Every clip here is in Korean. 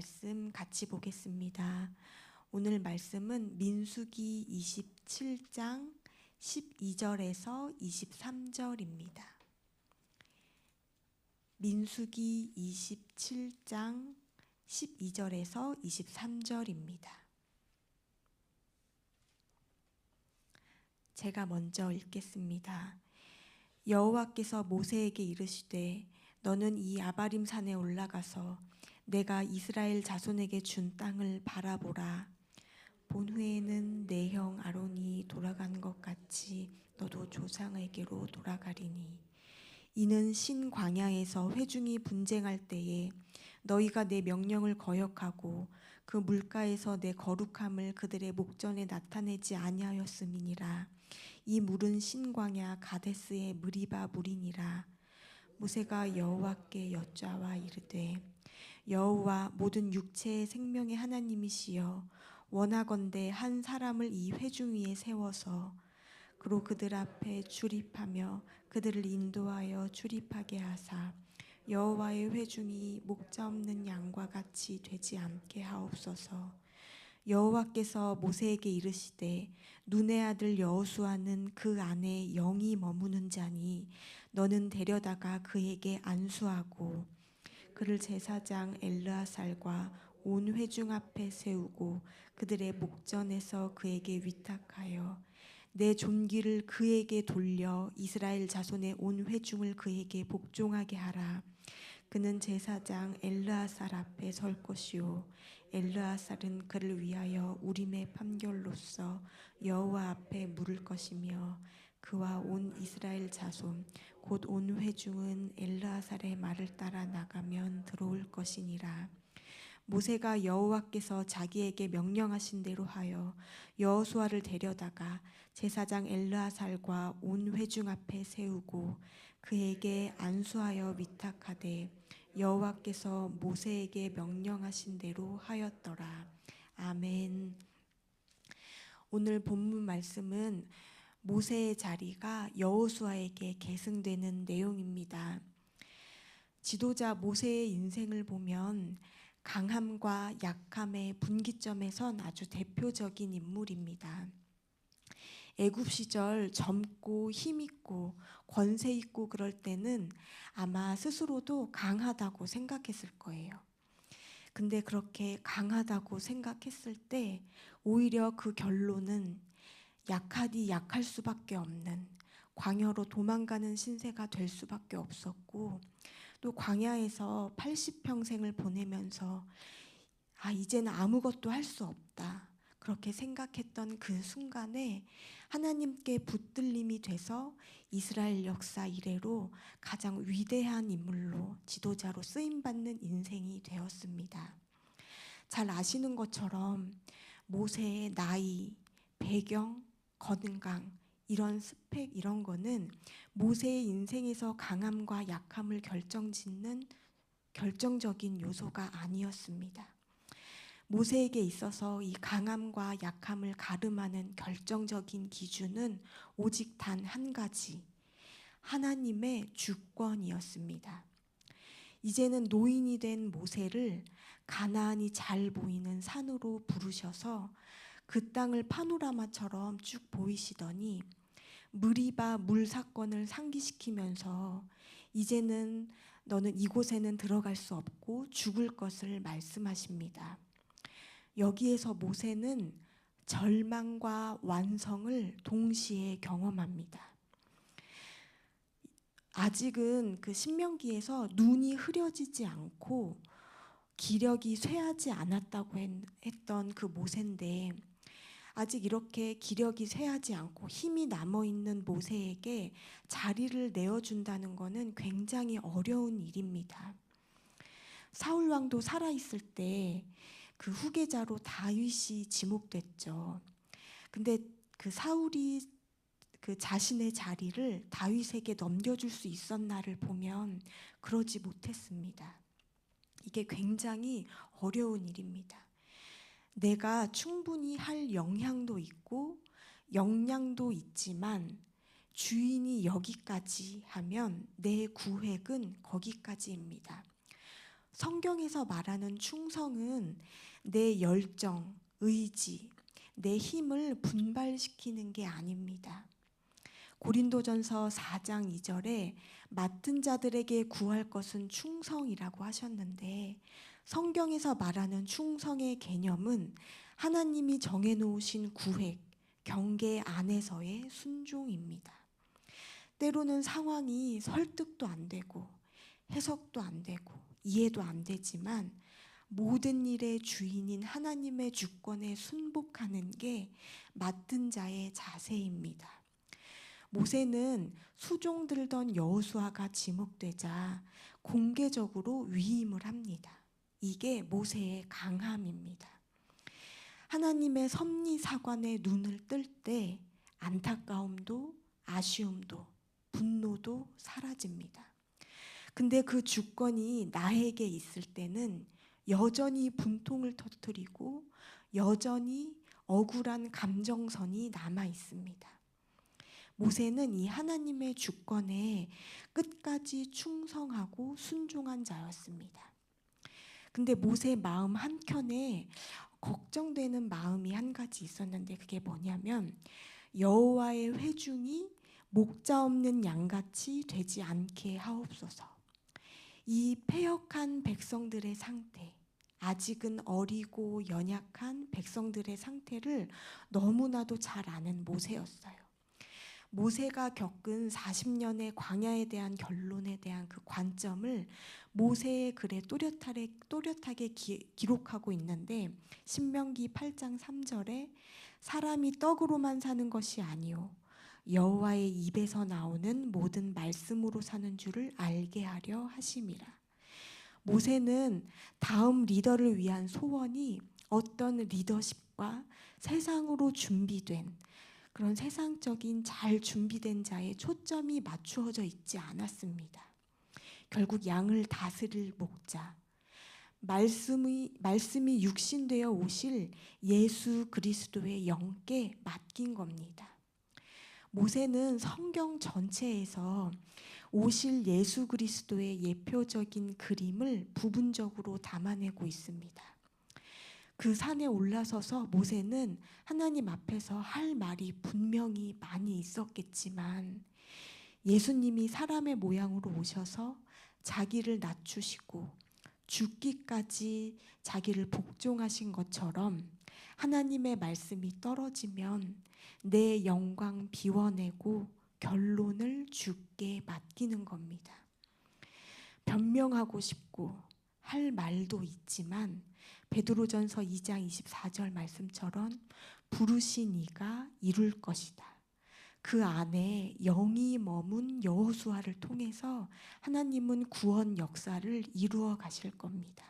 말씀 같이 보겠습니다. 오늘 말씀은 민수기 27장 12절에서 23절입니다. 민수기 27장 12절에서 23절입니다. 제가 먼저 읽겠습니다. 여호와께서 모세에게 이르시되 너는 이 아바림 산에 올라가서 내가 이스라엘 자손에게 준 땅을 바라보라. 본후에는 내 형 아론이 돌아간 것 같이 너도 조상에게로 돌아가리니. 이는 신 광야에서 회중이 분쟁할 때에 너희가 내 명령을 거역하고 그 물가에서 내 거룩함을 그들의 목전에 나타내지 아니하였음이니라. 이 물은 신 광야 가데스의 무리바 물이니라. 모세가 여호와께 여짜와 이르되 여호와 모든 육체의 생명의 하나님이시여 원하건대 한 사람을 이 회중 위에 세워서 그로 그들 앞에 출입하며 그들을 인도하여 출입하게 하사 여호와의 회중이 목자 없는 양과 같이 되지 않게 하옵소서. 여호와께서 모세에게 이르시되 눈의 아들 여호수아는 그 안에 영이 머무는 자니 너는 데려다가 그에게 안수하고 그를 제사장 엘르아살과 온 회중 앞에 세우고 그들의 목전에서 그에게 위탁하여 내 존귀를 그에게 돌려 이스라엘 자손의 온 회중을 그에게 복종하게 하라. 그는 제사장 엘르아살 앞에 설 것이요 엘르아살은 그를 위하여 우림의 판결로서 여호와 앞에 물을 것이며 그와 온 이스라엘 자손 곧 온 회중은 엘르아살의 말을 따라 나가면 들어올 것이니라. 모세가 여호와께서 자기에게 명령하신 대로 하여 여호수아를 데려다가 제사장 엘르아살과 온 회중 앞에 세우고 그에게 안수하여 위탁하되 여호와께서 모세에게 명령하신 대로 하였더라. 아멘. 오늘 본문 말씀은 모세의 자리가 여호수아에게 계승되는 내용입니다. 지도자 모세의 인생을 보면 강함과 약함의 분기점에 선 아주 대표적인 인물입니다. 애굽 시절 젊고 힘 있고 권세 있고 그럴 때는 아마 스스로도 강하다고 생각했을 거예요. 근데 그렇게 강하다고 생각했을 때 오히려 그 결론은 약하디 약할 수밖에 없는 광야로 도망가는 신세가 될 수밖에 없었고 또 광야에서 80평생을 보내면서 아 이제는 아무것도 할 수 없다. 그렇게 생각했던 그 순간에 하나님께 붙들림이 돼서 이스라엘 역사 이래로 가장 위대한 인물로 지도자로 쓰임 받는 인생이 되었습니다. 잘 아시는 것처럼 모세의 나이, 배경, 건강 이런 스펙 이런 거는 모세의 인생에서 강함과 약함을 결정짓는 결정적인 요소가 아니었습니다. 모세에게 있어서 이 강함과 약함을 가름하는 결정적인 기준은 오직 단 한 가지. 하나님의 주권이었습니다. 이제는 노인이 된 모세를 가나안이 잘 보이는 산으로 부르셔서 그 땅을 파노라마처럼 쭉 보이시더니 무리바 물 사건을 상기시키면서 이제는 너는 이곳에는 들어갈 수 없고 죽을 것을 말씀하십니다. 여기에서 모세는 절망과 완성을 동시에 경험합니다. 아직은 그 신명기에서 눈이 흐려지지 않고 기력이 쇠하지 않았다고 했던 그 모세인데 아직 이렇게 기력이 쇠하지 않고 힘이 남아 있는 모세에게 자리를 내어 준다는 것은 굉장히 어려운 일입니다. 사울 왕도 살아 있을 때 그 후계자로 다윗이 지목됐죠. 근데 그 사울이 그 자신의 자리를 다윗에게 넘겨줄 수 있었나를 보면 그러지 못했습니다. 이게 굉장히 어려운 일입니다. 내가 충분히 할 영향도 있고 역량도 있지만 주인이 여기까지 하면 내 구획은 거기까지입니다. 성경에서 말하는 충성은 내 열정, 의지, 내 힘을 분발시키는 게 아닙니다. 고린도전서 4장 2절에 맡은 자들에게 구할 것은 충성이라고 하셨는데 성경에서 말하는 충성의 개념은 하나님이 정해 놓으신 구획, 경계 안에서의 순종입니다. 때로는 상황이 설득도 안 되고 해석도 안 되고 이해도 안 되지만 모든 일의 주인인 하나님의 주권에 순복하는 게 맡은 자의 자세입니다. 모세는 수종 들던 여호수아가 지목되자 공개적으로 위임을 합니다. 이게 모세의 강함입니다. 하나님의 섭리 사관에 눈을 뜰 때 안타까움도 아쉬움도 분노도 사라집니다. 근데 그 주권이 나에게 있을 때는 여전히 분통을 터뜨리고 여전히 억울한 감정선이 남아 있습니다. 모세는 이 하나님의 주권에 끝까지 충성하고 순종한 자였습니다. 근데 모세 마음 한켠에 걱정되는 마음이 한 가지 있었는데 그게 뭐냐면 여호와의 회중이 목자 없는 양같이 되지 않게 하옵소서. 이 패역한 백성들의 상태, 아직은 어리고 연약한 백성들의 상태를 너무나도 잘 아는 모세였어요. 모세가 겪은 40년의 광야에 대한 결론에 대한 그 관점을 모세의 글에 또렷하게, 또렷하게 기, 기록하고 있는데 신명기 8장 3절에 사람이 떡으로만 사는 것이 아니요 여호와의 입에서 나오는 모든 말씀으로 사는 줄을 알게 하려 하심이라. 모세는 다음 리더를 위한 소원이 어떤 리더십과 세상으로 준비된 그런 세상적인 잘 준비된 자의 초점이 맞추어져 있지 않았습니다. 결국 양을 다스릴 목자, 말씀이 말씀이 육신되어 오실 예수 그리스도의 영께 맡긴 겁니다. 모세는 성경 전체에서 오실 예수 그리스도의 예표적인 그림을 부분적으로 담아내고 있습니다. 그 산에 올라서서 모세는 하나님 앞에서 할 말이 분명히 많이 있었겠지만 예수님이 사람의 모양으로 오셔서 자기를 낮추시고 죽기까지 자기를 복종하신 것처럼 하나님의 말씀이 떨어지면 내 영광 비워내고 결론을 주께 맡기는 겁니다. 변명하고 싶고 할 말도 있지만 베드로전서 2장 24절 말씀처럼 부르신 이가 이룰 것이다. 그 안에 영이 머문 여호수아를 통해서 하나님은 구원 역사를 이루어 가실 겁니다.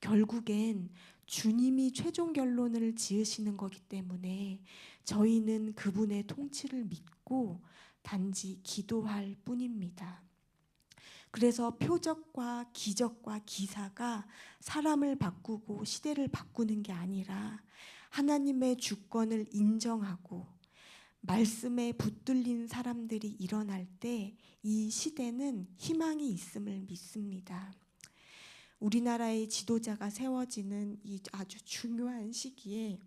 결국엔 주님이 최종 결론을 지으시는 거기 때문에 저희는 그분의 통치를 믿고 단지 기도할 뿐입니다. 그래서 표적과 기적과 기사가 사람을 바꾸고 시대를 바꾸는 게 아니라 하나님의 주권을 인정하고 말씀에 붙들린 사람들이 일어날 때 이 시대는 희망이 있음을 믿습니다. 우리나라의 지도자가 세워지는 이 아주 중요한 시기에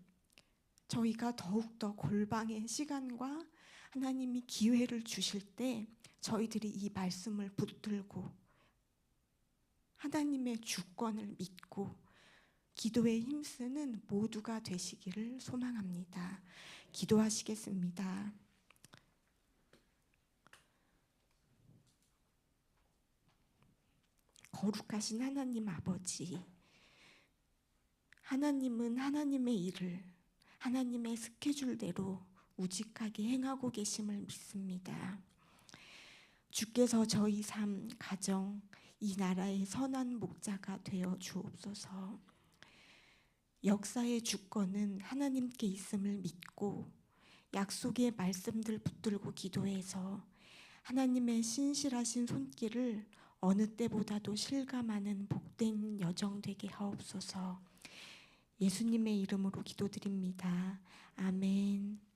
저희가 더욱더 골방의 시간과 하나님이 기회를 주실 때 저희들이 이 말씀을 붙들고 하나님의 주권을 믿고 기도에 힘쓰는 모두가 되시기를 소망합니다. 기도하시겠습니다. 거룩하신 하나님 아버지, 하나님은 하나님의 일을 하나님의 스케줄대로 우직하게 행하고 계심을 믿습니다. 주께서 저희 삶, 가정, 이 나라의 선한 목자가 되어 주옵소서. 역사의 주권은 하나님께 있음을 믿고 약속의 말씀들 붙들고 기도해서 하나님의 신실하신 손길을 어느 때보다도 실감하는 복된 여정 되게 하옵소서. 예수님의 이름으로 기도드립니다. 아멘.